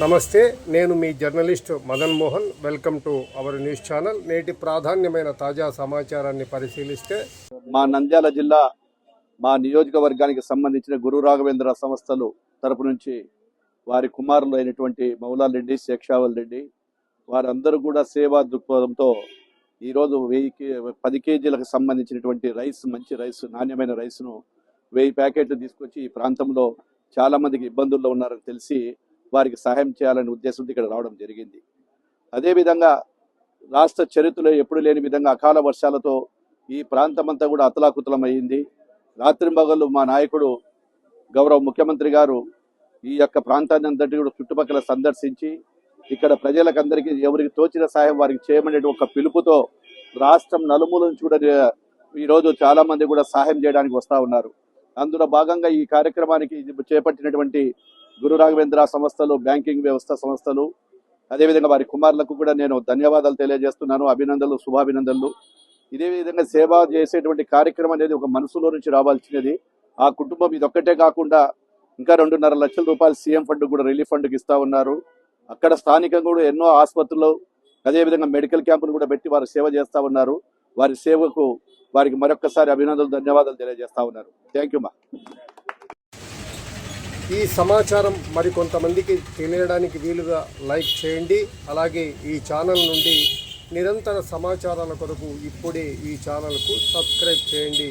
నమస్తే నేను మీ journalist Madan Mohan. Welcome to our news channel. నేటి ప్రాధాన్యమైన తాజా సమాచారాన్ని పరిశీలిస్తే మా నంద్యాల జిల్లా మా నియోజకవర్గానికి సంబంధించిన గురు రాఘవేంద్ర సంస్థలు తరపు నుంచి వారి కుమారులు అయినటువంటి మౌలాల్ రెడ్డి శేక్షావల్ రెడ్డి వారందరూ కూడా సేవా దృక్పథంతో ఈరోజు వెయ్యి కే- పది కేజీలకు సంబంధించినటువంటి రైస్ మంచి రైస్ నాణ్యమైన రైస్ను వెయ్యి ప్యాకెట్లు తీసుకొచ్చి ఈ ప్రాంతంలో చాలామందికి ఇబ్బందుల్లో ఉన్నారని తెలిసి వారికి సహాయం చేయాలనే ఉద్దేశంతో ఇక్కడ రావడం జరిగింది. అదేవిధంగా రాష్ట్ర చరిత్రలో ఎప్పుడు లేని విధంగా అకాల వర్షాలతో ఈ ప్రాంతమంతా కూడా అతలాకుతలం రాత్రింబగళ్ళు మా నాయకుడు గౌరవ ముఖ్యమంత్రి గారు ఈ యొక్క ప్రాంతాన్ని అంతటి కూడా చుట్టుపక్కల సందర్శించి ఇక్కడ ప్రజలకందరికీ ఎవరికి తోచిన సాయం వారికి చేయమనే ఒక పిలుపుతో రాష్ట్రం నలుమూల నుంచి కూడా ఈరోజు చాలామంది కూడా సహాయం చేయడానికి వస్తూ ఉన్నారు. అందులో భాగంగా ఈ కార్యక్రమానికి చేపట్టినటువంటి గురు రాఘవేంద్ర సంస్థలు బ్యాంకింగ్ వ్యవస్థ సంస్థలు అదేవిధంగా వారి కుమారులకు కూడా నేను ధన్యవాదాలు తెలియజేస్తున్నాను అభినందనలు శుభాభినందనలు. ఇదే విధంగా సేవ చేసేటువంటి కార్యక్రమం అనేది ఒక మనసులో నుంచి రావాల్సినది. ఆ కుటుంబం ఇదొక్కటే కాకుండా ఇంకా రెండున్నర లక్షల రూపాయలు సీఎం ఫండ్ కూడా రిలీఫ్ ఫండ్కి ఇస్తా ఉన్నారు. అక్కడ స్థానికంగా కూడా ఎన్నో ఆసుపత్రులు అదేవిధంగా మెడికల్ క్యాంపులు కూడా పెట్టి వారు సేవ చేస్తా ఉన్నారు. వారి సేవకు వారికి మరొకసారి అభినందనలు ధన్యవాదాలు తెలియజేస్తా ఉన్నారు. థ్యాంక్ యూ మా ఈ సమాచారం మరికొంతమందికి తెలియడానికి వీలుగా లైక్ చేయండి. అలాగే ఈ ఛానల్ నుండి నిరంతర సమాచారాల కొరకు ఇప్పుడే ఈ ఛానల్కు సబ్స్క్రైబ్ చేయండి.